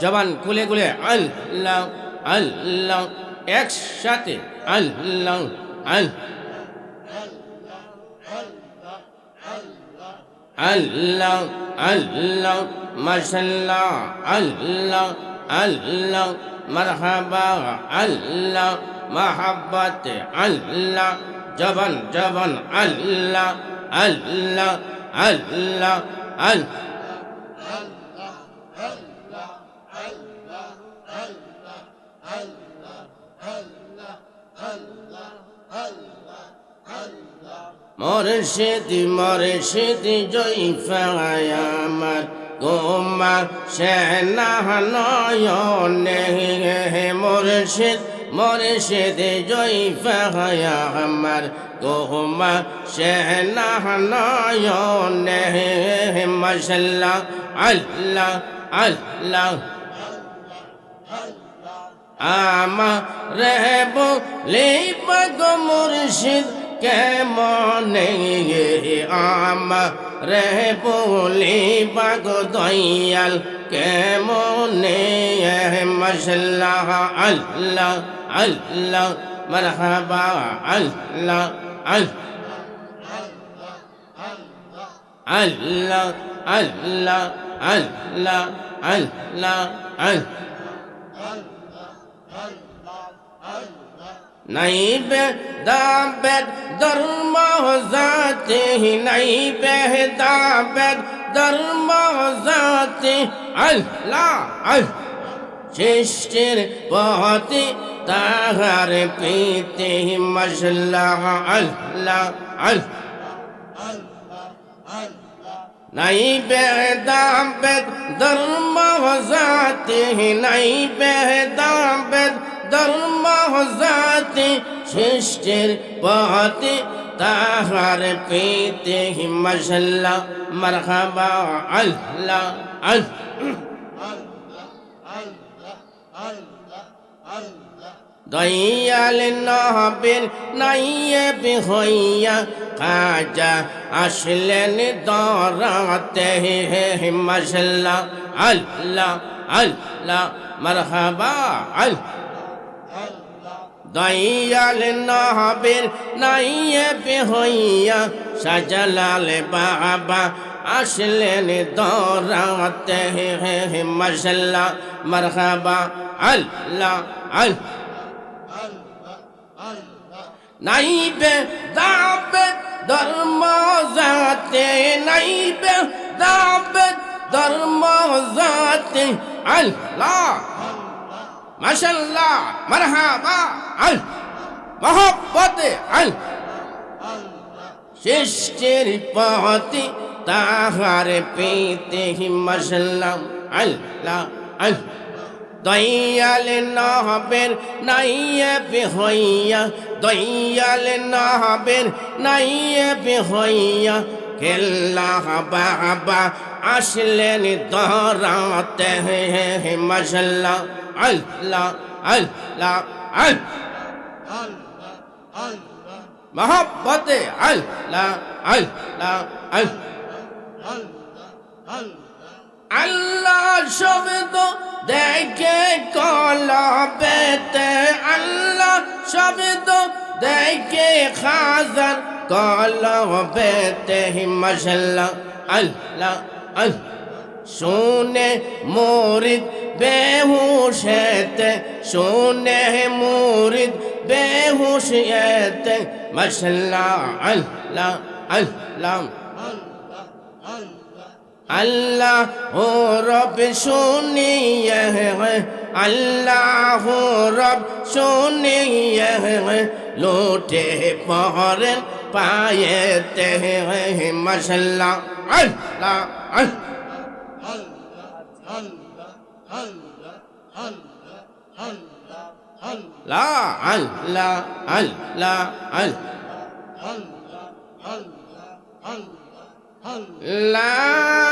জবান খুলে খুলে একসাথে আল্লাহ। জবান জবান আল্লাহ আল্লাহ। আল্লাহ আল্লাহ। মরশিদ মরশিদ জয় আমার গোমা সেনা নয়নে মরশিদ। মরশিদ জয় আমার গোমা সেনা নয়নে মশাল্লাহ, আল্লাহ আল্লাহ। আমা রহব লেপগ মুর্শিদ কেমনে আমা রহব লেপগ দয়াল কেমনে মশাল্লাহ, আল্লাহ। আল্লাহ মারহাবা আল্লাহ আল্লাহ আল্লাহ আল্লাহ আল্লাহ আল্লাহ আল্লাহ নাইবে দাবেদ ধর্ম জাতি নাইবে দাবেদ ধর্ম জাতি আল্লাহ আল সৃষ্টির পথে তাহার প্রীতি মশলাহ আল্লাহ আল নাই বেদাম বেদ ধর্ম জাতি নাই বেদাম বেদ ধর্ম জাতি সৃষ্টির পথে তাহার পেতে মশাল্লাহ মারহাবা আল্লাহ আল্লাহ দয়াল নহবের নাইয়ে হইয়া কাজা আসলেন দরাতে। হে মশলা আল্লাহ আল্লাহ, মারহাবা আল দয়াল নহবের নাইয়ে হইয়া সাজালাল বাবা আসলেন দরাতে। হে মশলা মারহাবা, আল্লাহ আল্লাহ। নাইবে, দাবে ধর্ম জাতে নাইবে, দাবে ধর্ম জাতে আল্লাহ, মাশাল্লাহ, মারহাবা আল মহব্বতে আল সৃষ্টির পথে তাহার পেতে মাশাল্লাহ, আল্লাহ আল্লাহ দয়াল নহবের নাইয়ে বেহইয়া, দয়াল নহবের নাইয়ে বেহইয়া, কেল্লা বাবা আসলেন দরাতে হে মশাল্লাহ, আল্লাহ আল্লাহ আল মহব্বতে আল্লাহ আল্লাহ আল্লাহ আল্লাহ শব্দ দেখে কলবেতে আল্লাহ শব্দ দেখে খাজার কলবেতে মশাল্লাহ আল্লাহ আল্লাহ শুনে মুরিদ বেহুশেতে শুনে মুরিদ বেহুশেতে মশাল্লাহ আল্লাহ আল্লাহ আল্লাহ ও রব শুনিয়ে আল্লাহ রব শুনিয়ে লোটে পহরেন পায়েতে মশাল্লা আল্লাহ লা আল্লাহ আল্লাহ আল্লাহ لا